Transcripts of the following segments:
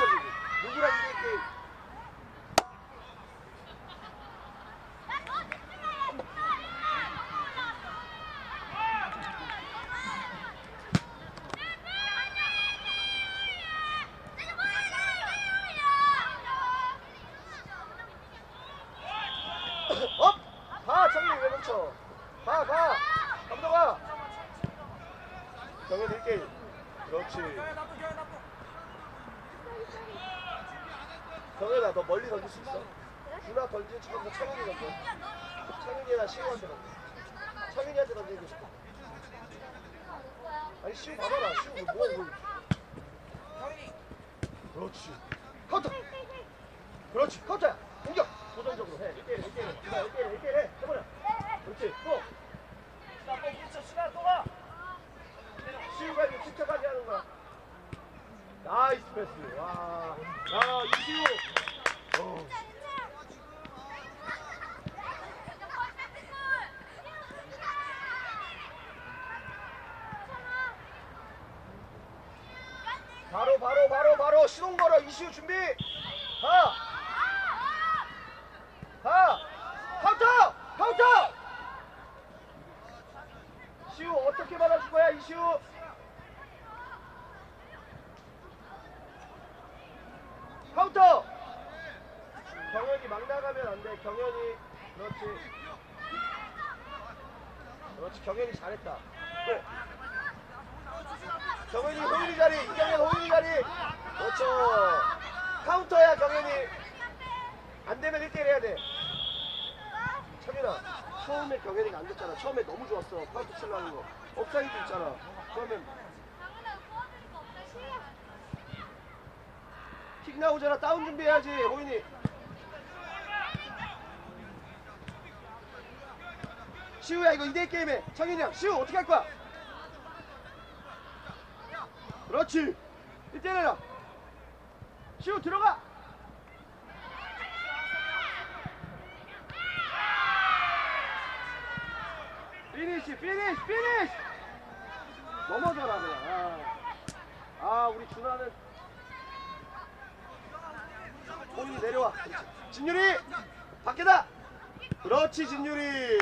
붙여주기. 누구랑 이길 게임. 업! 가! 정리 왜 멈춰? 가! 가! 감독아! 정현 1게임. 그렇지. 정현아 너 멀리 던질 수 있어? 누나 던지는 척하면서 창현이 던져. 창현이나 시우한테 던져. 창현이한테 던지고 싶어. 아니 시우 봐봐라. 시우 뭐 뭐. 그렇지. 카운터. 그렇지. 카운터야. 공격. 도전적으로 해. 1대1 1대1 1대1 1대1 해. 해버려. 그렇지. 또. 시우가 이거 침착하게 하는 거야. 나이스 패스. 와. 야, 이시우. 어. 바로 바로 바로 바로 시동 걸어 이시우 준비. 가. 가. 카운터. 카운터. 시우 어떻게 받아줄 거야 이시우? 카운터! 경현이 막 나가면 안 돼. 경현이 그렇지. 그렇지. 경현이 잘했다. 또. 경현이 호윤이 자리. 이경현 호윤이 자리. 그렇죠. 카운터야 경현이. 안 되면 1대1 해야 돼. 창현아. 처음에 경현이가 안 됐잖아. 처음에 너무 좋았어. 카운터 치려는 거. 업사이드 있잖아. 그러면 킥 나오잖아. 다운 준비해야지. 호인이. 시우야 이거 2대1 게임해. 창현이야. 시우 어떻게 할 거야? 그렇지. 1대1 해라. 시우 들어가. 피니시 피니시 피니시 넘어져라 그냥 아, 아 우리 준하는 호인이 내려와. 진유리 밖에다 그렇지 진유리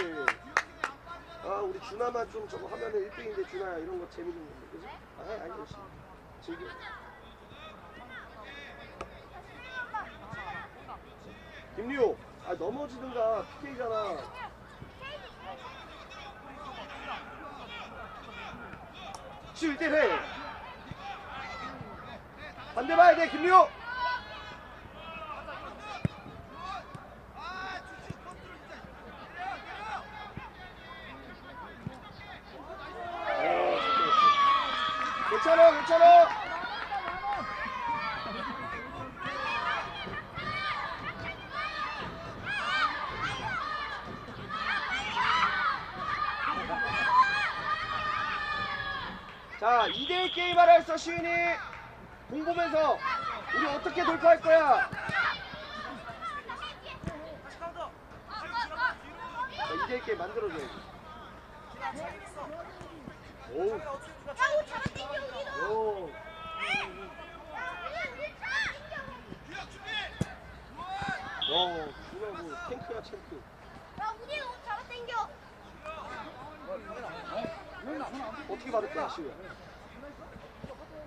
아 우리 준하만 좀 저거 하면은 1등인데 준하야 이런 거 재밌는 건데 그지? 아 역시 즐겨 김리호 아 넘어지든가 PK잖아 시우 1대 해 반대 봐야 돼 김리호 어, 괜찮아 괜찮아 자 2대1 게임 하라 했어 시윤이 공 보면서 우리 어떻게 돌파할 거야 자 2대1 게임 만들어줘야지 오우 오. 와, 주라고 탱크야 탱크. 어떻게 받을 거야, 시우야?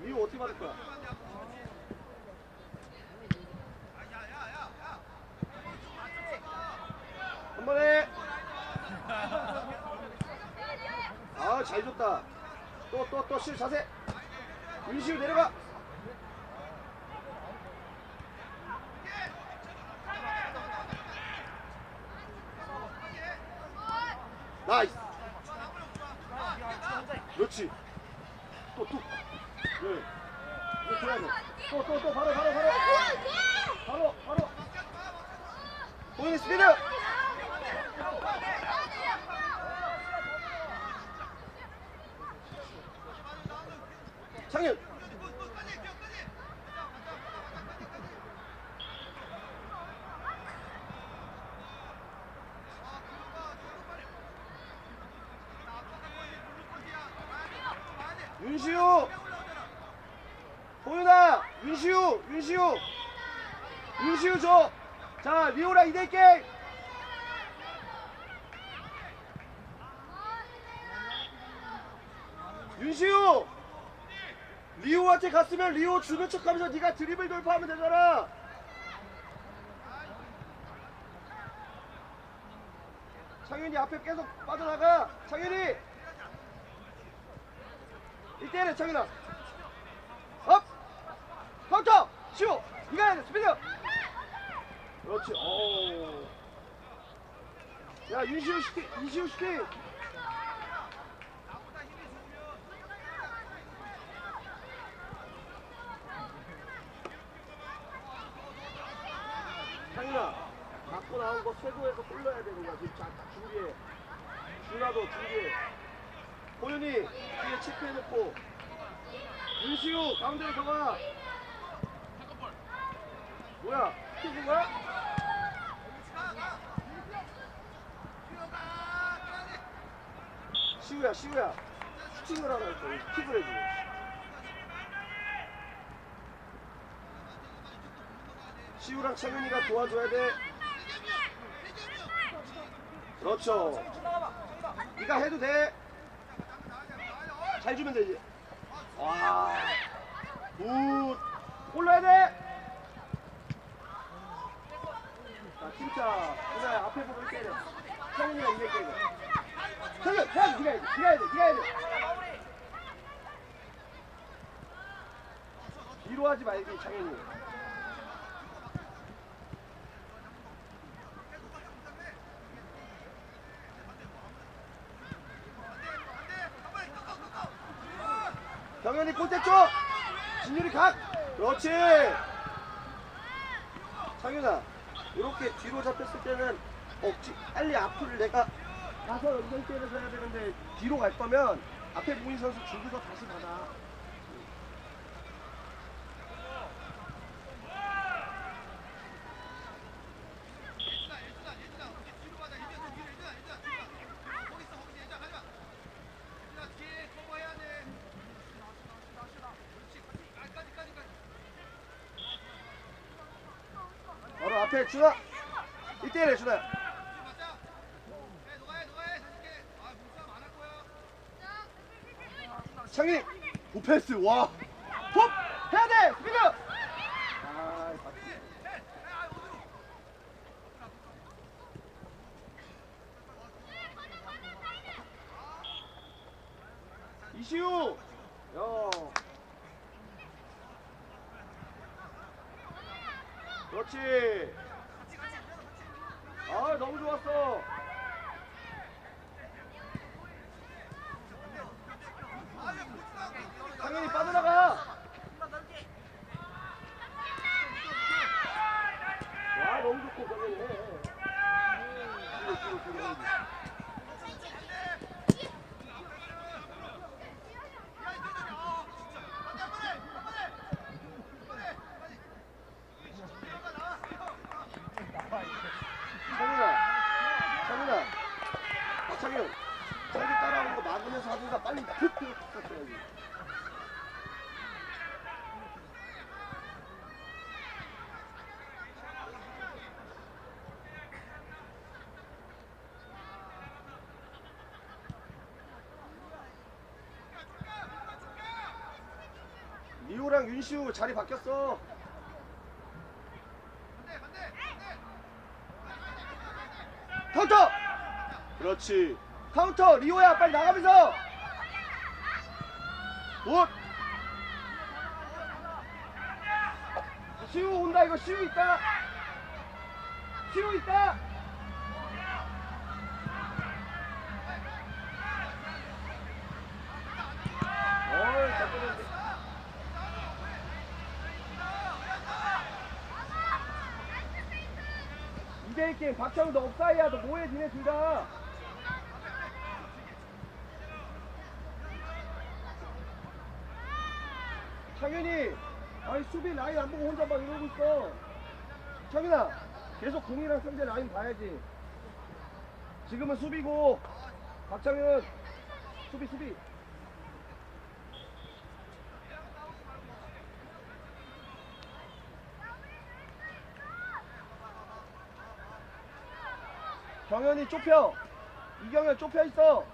미우 어떻게 받을 거야? 한 번에. 아, 잘 줬다. 또, 또, 또, 시우 자세. 윤시우 내려가. 나이스. 그렇지. 또, 또. 네. 이거 줘야 돼. 또, 또, 또, 바로, 바로, 바로. 바로, 바로. 보이는 스피드. 창현. 윤시우. 보윤아, 윤시우 윤시우. 윤시우 줘자 리오라 이대 게임 윤시우. 리오한테 갔으면 리오 주는 척하면서 네가 드리블 돌파하면 되잖아. 창현이 앞에 계속 빠져나가. 1대1에 창현아. 업 카운터 시오 이가 해야 돼! 스피드! 그렇지. 오. 야 윤시우 시키 이시우 시키! 창현아 맞고 나온 거 쇄도해서 골라야 되는 거야 지금. 준비해. 준아도 준비해. 호윤이 뒤에 체크해놓고. 윤시우 가운데로 들어가 뭐야? 킥인 거야? 시우야 시우야. 슈팅을 하라 했어 킥을 해줘. 시우랑 창현이가 도와줘야 돼. 그렇죠. 네가 해도 돼 잘 주면 되지. 와. 굿. 골라야 돼 자, 진짜 누나 앞에 보고 때려. 성훈이가 이길 때려. 성훈, 형, 네가 해야 돼, 네가 해야 돼, 네가 해야 돼. 뒤로 하지 말기, 장현이. 경현이 골대 쪽! 진율이 각! 그렇지! 창윤아 이렇게 뒤로 잡혔을 때는 억지 빨리 앞을 내가 가서 연결대에서 해야 되는데 뒤로 갈 거면 앞에 보인 선수 줄여서 다시 받아 앞에 준아 1대1에 준아 창희 오패스 와 톱! 해야 돼! 스피드! 아, 맞지. 이시우! 야. 그렇지. 아, 너무 좋았어. 당연히 빠져나가. 와, 너무 좋고, 당연히 해. 뒤로, 뒤로, 뒤로 해야지. 창윤아, 창윤아, 박창윤, 저기 따라오는 거 막으면서 빨 리오랑 윤시우 자리 바뀌었어. 카운터! 그렇지. 카운터! 리오야, 빨리 나가면서! 굿! 시우 온다, 이거 시우 있다! 시우 있다! 어이, 이대1 게임. 박창훈 너 업사이야. 너 뭐해? 니네 둘다. 창현이. 아니 수비 라인 안 보고 혼자 막 이러고 있어. 창현아 계속 공이랑 상대 라인 봐야지. 지금은 수비고. 박창현 수비 수비 경현이 좁혀. 이경현 좁혀 있어.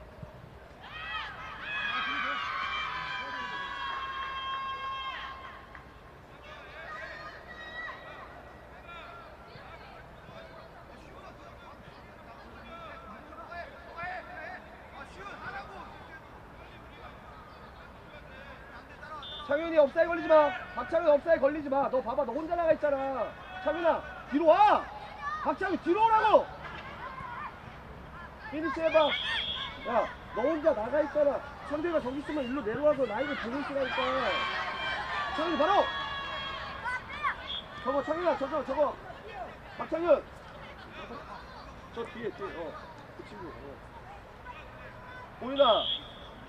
창윤이 업사에 걸리지 마. 박창윤 업사에 걸리지 마. 너 봐봐, 너 혼자 나가 있잖아. 창윤아, 뒤로 와. 박창윤 뒤로 오라고. 피니시 해봐. 야, 너 혼자 나가 있잖아. 상대가 저기 있으면 일로 내려와서 라인을 보고 있으라니까. 창윤이 바로. 저거 창윤아, 저거 저거. 박창윤. 저 뒤에 뒤에. 어, 그 친구. 어. 보이나?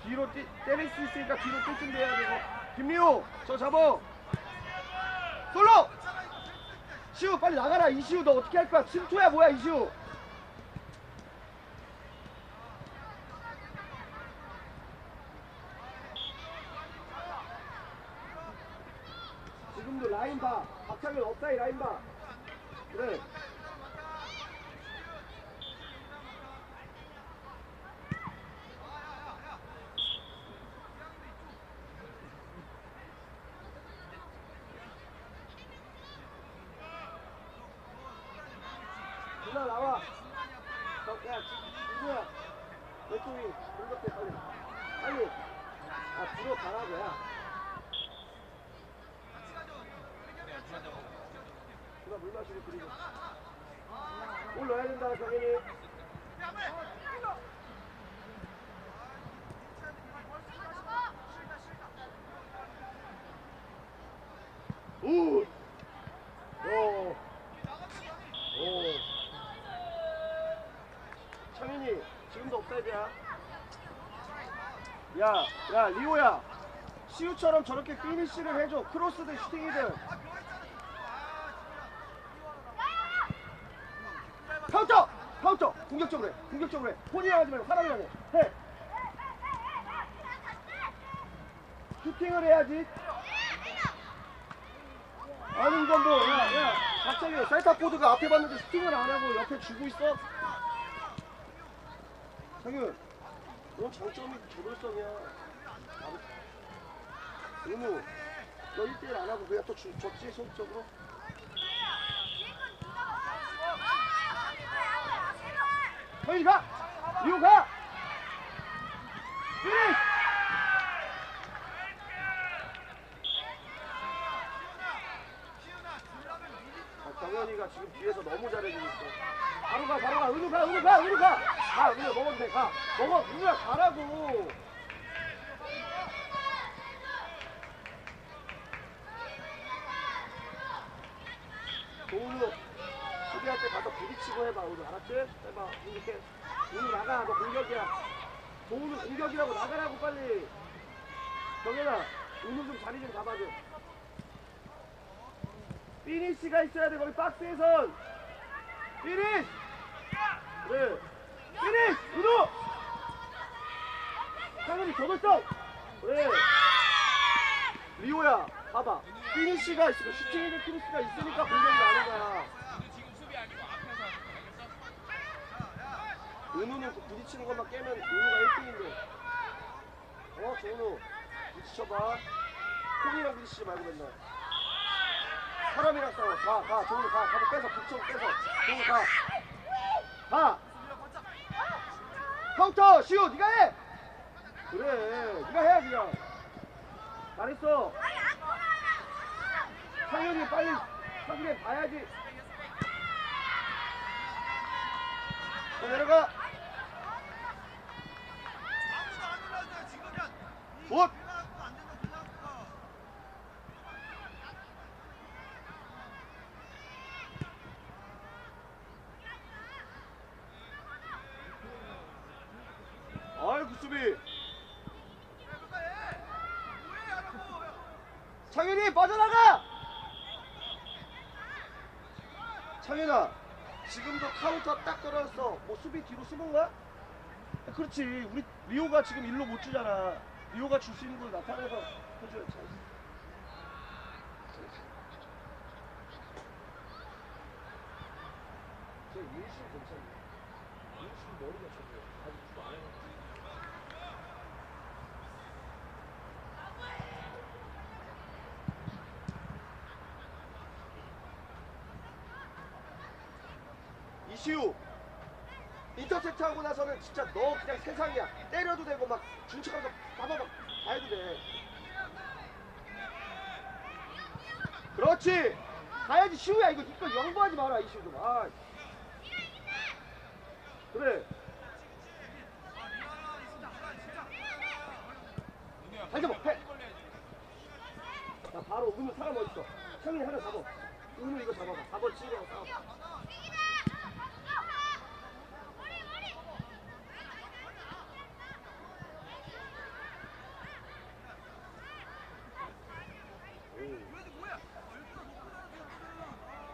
뒤로 뛰, 때릴 수 있으니까 뒤로 뛸 준비해야 되고. 김미호, 저 잡어. 솔로. 시우 빨리 나가라. 이시우 너 어떻게 할 거야? 침투야 뭐야 이시우? 지금도 라인 봐. 박창현 업 사이 라인 봐. 그래. 누나 나와. 저, 야, 누구야? 왼쪽이 공격해 빨리. 빨리. 아 뒤로 가라고야. 누나 물 마시고 그리고. 물 넣어야 된다. 오. 창현이 지금도 업사이드야. 야, 야 리오야. 시우처럼 저렇게 피니쉬를 해줘. 크로스든 슈팅이든. 카운터! 카운터! 공격적으로 해. 공격적으로 해. 본인이 하지 말고 사람이라고. 해. 슈팅을 해야지. 아는 건 뭐, 야, 야, 갑자기 사이타포드가 앞에 봤는데 슈팅을 안 하고 옆에 주고 있어? 상윤, 너 장점이 저돌성이야. 의무, 너 1대1 안 하고 그냥 또 주, 졌지, 소극적으로? 상윤이 가! 리오 가! 때 가서 부딪히고 해봐. 은우 알았지? 해봐. 이렇게. 은우 나가. 너 공격이야. 도은우 공격이라고 나가라고 빨리. 경현아, 은우 좀 자리 좀 잡아줘. 피니쉬가 있어야 돼 거기 박스에선 피니쉬 그래 피니쉬 우도 상현이 저돌성 그래 리오야 봐봐 피니쉬가 있으면 슈팅이든 피니쉬가 있으니까 공격이 나는 거야 은우는 그 부딪히는 것만 깨면 은우가 1등인데 어 정은우 부딪혀봐 콩이랑 부딪히지 말고 맨날 사람이랑 싸워. 가, 가, 저기로 가. 가서 빼서, 붙여, 빼서. 저기로 가. 가. 카운터, 시우, 네가 해. 그래, 네가 해, 그냥. 잘했어. 상현이 빨리 상대 봐야지. 자, 내려가. 굿. 아이고 수비. 창현이 빠져나가! 창현아 지금도 카운터 딱 떨어졌어. 뭐 수비 뒤로 숨은 거야? 그렇지. 우리 리오가 지금 일로 못 주잖아 리오가 줄 수 있는 걸 나타내서 해줘야지 저 일시 괜찮네 이시우! 인터셉트 하고 나서는 진짜 너 그냥 세상이야. 때려도 되고 막 중척하면서 다 해도 돼. 그렇지. 가야지. 시우야 이거 이거 영구하지 마라 이 시우 좀 아. 그래. 잘 잡아. 해. 자 바로 은우 사람 어딨어? 창이 하나 잡아. 은우 이거 잡아봐. 4번 치고 싸워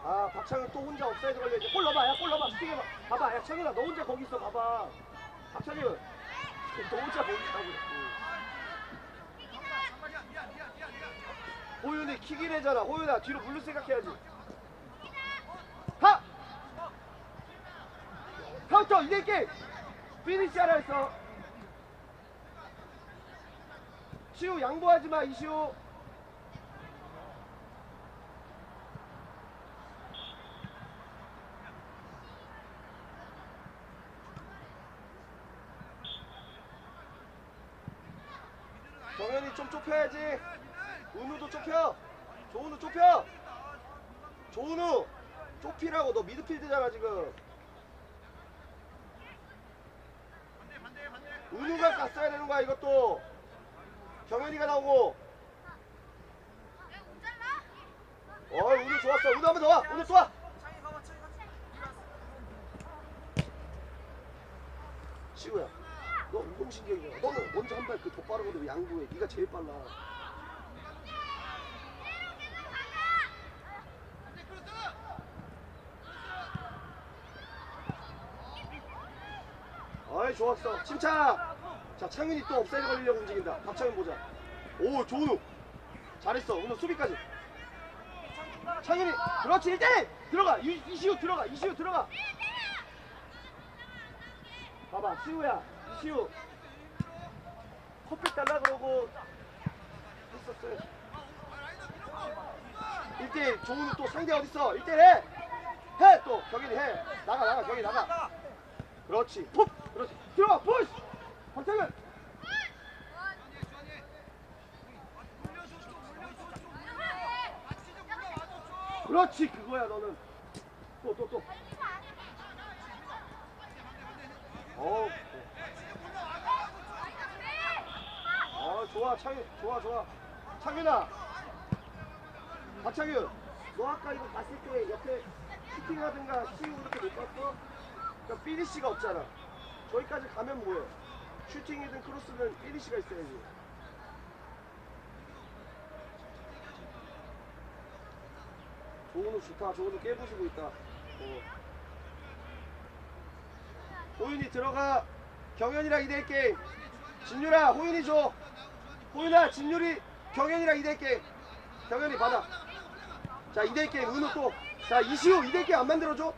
아 박창현 또 혼자 업사이드 걸려 이제 골 넣어봐 야골 넣어봐. 슈팅 해봐. 봐봐. 야 창현아 너 혼자 거기 있어. 봐봐. 박창현 너 혼자 거기 있다고 호윤이 킥이래잖아. 호윤아 뒤로 물릴 생각해야지. 하! 카운터 이대 게임 피니시 하라 했어. 시우 양보하지 마 이시우 좀 좁혀야지. 은우도 좁혀. 조은우 좁혀. 조은우 좁히라고 너 미드필드잖아 지금. 은우가 갔어야 되는 거야 이것도. 정현이가 나오고. 어 은우 좋았어. 은우 한번 더 와. 은우 쏘아 시우야 너 운동신경이잖아. 너는 먼저 한 발 그 더 빠르거든 왜 양보해 네가 제일 빨라. 아이 좋았어. 침착! 자 창윤이 또 업사이드 걸리려고 움직인다. 박창윤 보자. 오 조은우. 잘했어. 오늘 수비까지. 창윤이 그렇지 1대1 들어가! 이, 이시우 들어가! 이시우 들어가! 봐봐 시우야. 이시우 커피 달라 그러고 했었어요. 1대1 조은우 또 상대 어딨어? 1대1 해! 해! 또. 경인이 해. 나가 나가 경인 나가. 그렇지. 푹! 그렇지. 들어가 푸시! 박창현 그렇지 그거야 너는. 또 또또. 어, 어 좋아 창윤 좋아 좋아. 창윤아. 박창윤. 너 아까 이거 봤을 때 옆에 슈팅하든가 시우 이렇게 못 봤어? 그러니까 피니시가 없잖아. 저기까지 가면 뭐해? 슈팅이든 크로스든 피니시가 있어야지. 조은우 좋다. 조은우 깨부수고 있다. 어. 호윤이 들어가. 경현이랑 2대1 게임. 진유라 호윤이 줘 호윤아 진유리 경현이랑 2대1 게임. 경현이 받아. 자 2대1 게임. 은우 또자 이시우 2대1 게임 안 만들어줘?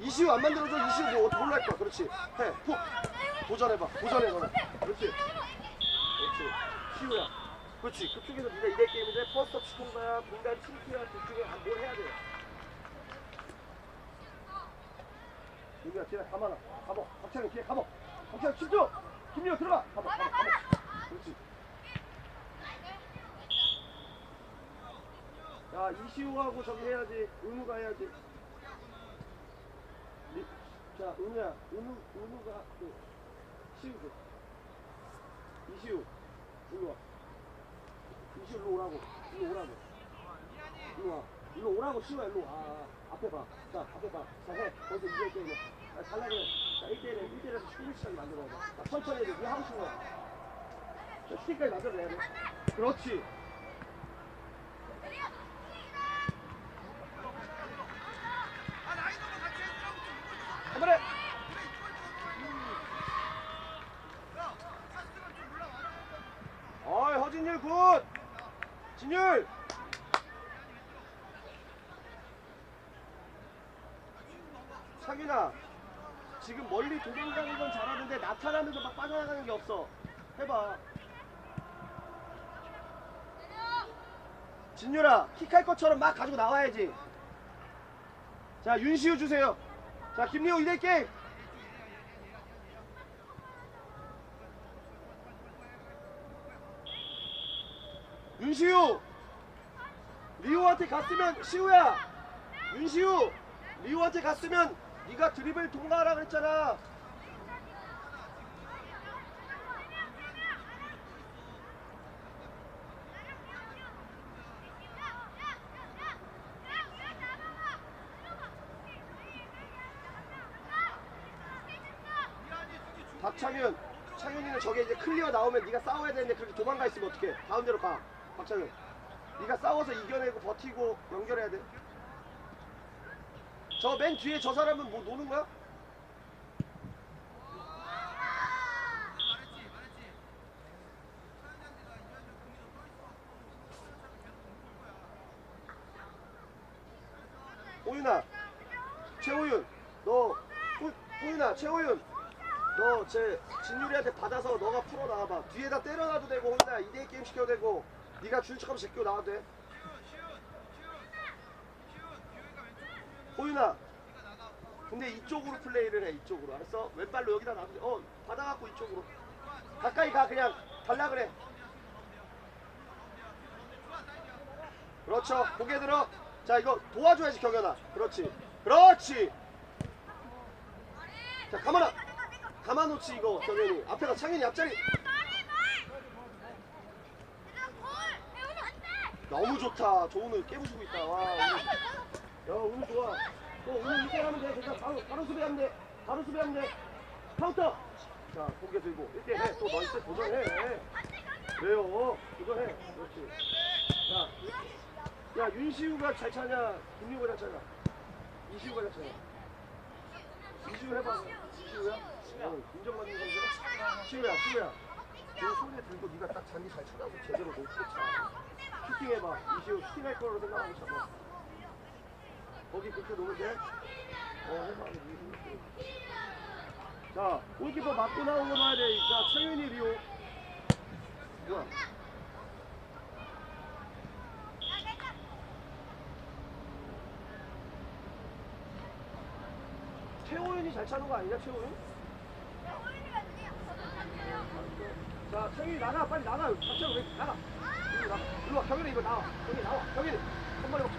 이시우 안 만들어줘? 이시우 뭐 어떻게 몰라 할거야? 그렇지. 해푹 도전해봐. 도전해 너는 그렇지. 그렇지. 시우야. 그렇지. 그쪽에서 네가 2대 게임인데 퍼스트 시킨 거야. 분단 팀키야 그쪽에 아, 뭘 해야 돼? 여기야 뒤에 가만아. 가봐. 박찬이 뒤에 가봐. 박찬이 집중. 김민호 들어가. 가봐. 가봐. 가봐 야 이시우하고 저기 해야지. 은우가 해야지. 리- 자 은우야. 은우 은우가 그 시우 줘 이시우 일로 와. 이시우 일로 오라고. 일로 오라고. 일로 와. 일로 오라고 시우야. 일로 와. 아, 앞에 봐자 앞에 봐자해. 거기서 이제 게임이야 아, 잘라 그래. 자 1대1에 1대1에서 슈팅 시작이 만들어 봐. 자 천천히 해야 돼 하고 싶은 거자 슈팅까지 만들어내야 돼 그렇지. 한 번에 어이 허진율 굿. 진율. 창윤아 지금 멀리 도망가는 건 잘하는데 나타나면서 막 빠져나가는 게 없어. 해봐. 진유라 킥할 것처럼 막 가지고 나와야지. 자 윤시우 주세요. 자 김리호 이대 게임. 윤시우 리오한테 갔으면 시우야 윤시우 리오한테 갔으면 네가 드리블 통과하라 그랬잖아 박창윤. 창윤이는 저게 이제 클리어 나오면 네가 싸워야 되는데 그렇게 도망가 있으면 어떡해? 가운데로 가. 박창윤. 네가 싸워서 이겨내고 버티고 연결해야 돼. 저 맨 뒤에 저 사람은 뭐 노는 거야? 호윤아 최호윤 너 호, 호윤아 최호윤 너 제 진유리한테 받아서 너가 풀어 나와봐. 뒤에다 때려놔도 되고 호윤아 2대2 게임 시켜도 되고. 네가 줄 척하면 제끼고 나와도 돼. 호윤아 근데 이쪽으로 플레이를 해 이쪽으로. 알았어? 왼발로 여기다 놔도 돼 어 받아갖고 이쪽으로. 가까이 가 그냥. 달라 그래. 그렇죠. 고개 들어. 자 이거 도와줘야지 경현아. 그렇지. 그렇지. 자 가만아 가만놓지 이거 경현이 앞에가 창현이 앞자리. 너무 좋다. 조은우 깨부수고 있다. 와 오늘. 야 오늘 좋아. 또 오늘 이대 하면 돼. 괜찮아 바로, 바로 수비하면 돼. 바로 수비하면 돼. 카운터. 자 고개 들고. 이렇게 해또 너 이때 도전해. 왜요? 도전해. 그렇지. 자, 야 윤시우가 잘 차냐? 김유가 잘 차냐? 이시우가 잘 차냐? 이시우 해봐. 시우야? 어, 인정받는 선수야? 시우야 시우야. 너 손에 들고 네가 딱 잔디 잘 쳐다보고 제대로 놓고 차. 슈팅 해봐. 이시우 슈팅 할 거로 생각하고 잡아 거기 그렇게 놓으면 돼? 어 해봐. 자 골키퍼 맞고 나온 거 봐야 돼자 창현이 리오. 뭐야? 최호윤이 잘 차는 거 아니냐 최호윤? 자 창현이 나가 빨리 나가 박찬호 왜 나가 일로 나가 일로 와 경현이 이거 나와 경현이 나와 경현이 한 번에 먹쳐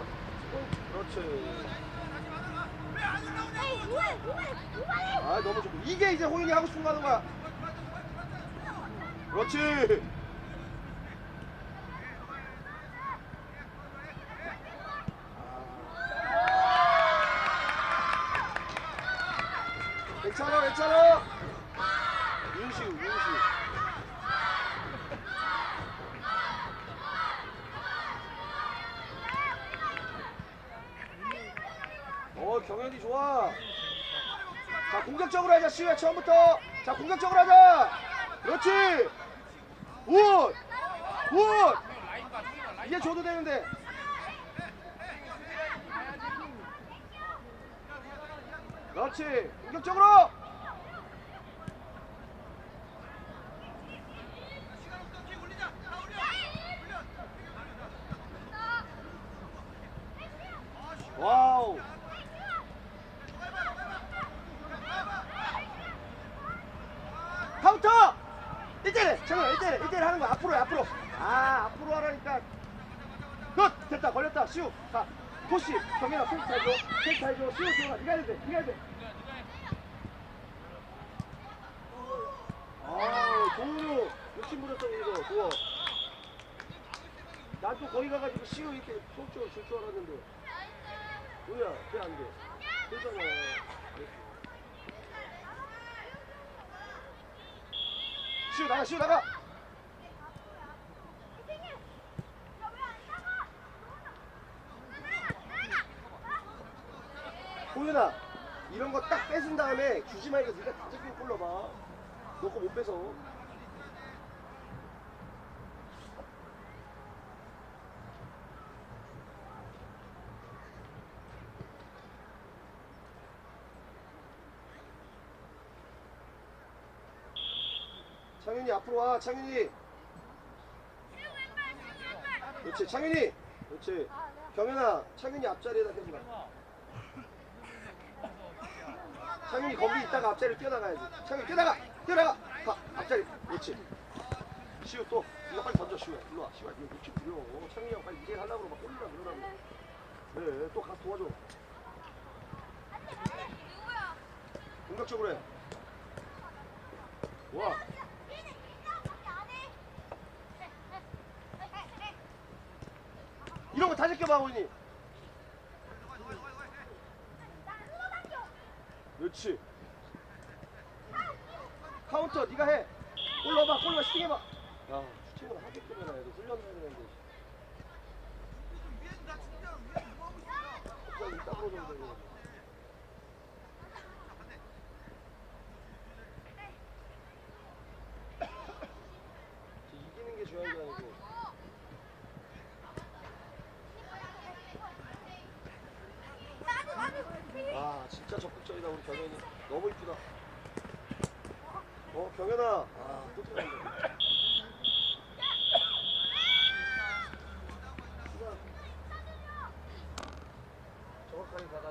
그렇지 아 너무 좋고 이게 이제 호윤이 하고 싶은 거 하는 거야 그렇지 괜찮아 괜찮아 윤시우 윤시우 어 경현이 좋아. 자 공격적으로 하자 시우야 처음부터. 자 공격적으로 하자. 그렇지. 굿! 굿! 이제 줘도 되는데. 그렇지. 공격적으로 와우 카운터 1대1 잠깐만 1대1 1대1 하는 거야. 앞으로 해 앞으로. 아 앞으로 하라니까. 굿 됐다 걸렸다. 시우. 자 포시 경민아 포시 잘줘. 포시 잘줘. 시우 들어가. 니가 해야 돼 니가 해야 돼. 아우 도우루 욕심 부렸어 이거. 좋아. 난또 거기 가가지고 시우 이렇게 속적으로 줄 줄 알았는데. 뭐야 왜 안돼. 되잖아 시우 나가 시우 나가. 호윤아 이런 거 딱 뺏은 다음에 주지 말고 네가 다 골러봐. 너거못 뺏어 앞으로 와 창윤이. 그렇지 창윤이. 그렇지. 경현아 창윤이 앞자리에다 해주라 창윤이 거기 있다가 앞자리를 뛰어나가야지. 창윤이 뛰어나가! 뛰어나가! 가! 앞자리. 그렇지. 시우 또. 이거 빨리 던져 시우야. 일로 와. 시우야 이거 놓치 부려 창윤이 형 빨리 이제 하려고 막 꼬리라 그러라고 그래 또 가서 도와줘. 공격적으로 해. 와. 이런 거 다 제껴봐 우리 그렇지. 카운터 네가 해. 올라봐 골라 슈팅해봐. 야 슈팅을 하게끔 해놔 애들 훈련을 해야 되는데. 갑자기 이따 부러졌는데 이거. 이기는 게 중요한 게 아니고 아 진짜 적극적이다 우리 경현이. 너무 이쁘다. 어 경현아. 아또 들어간다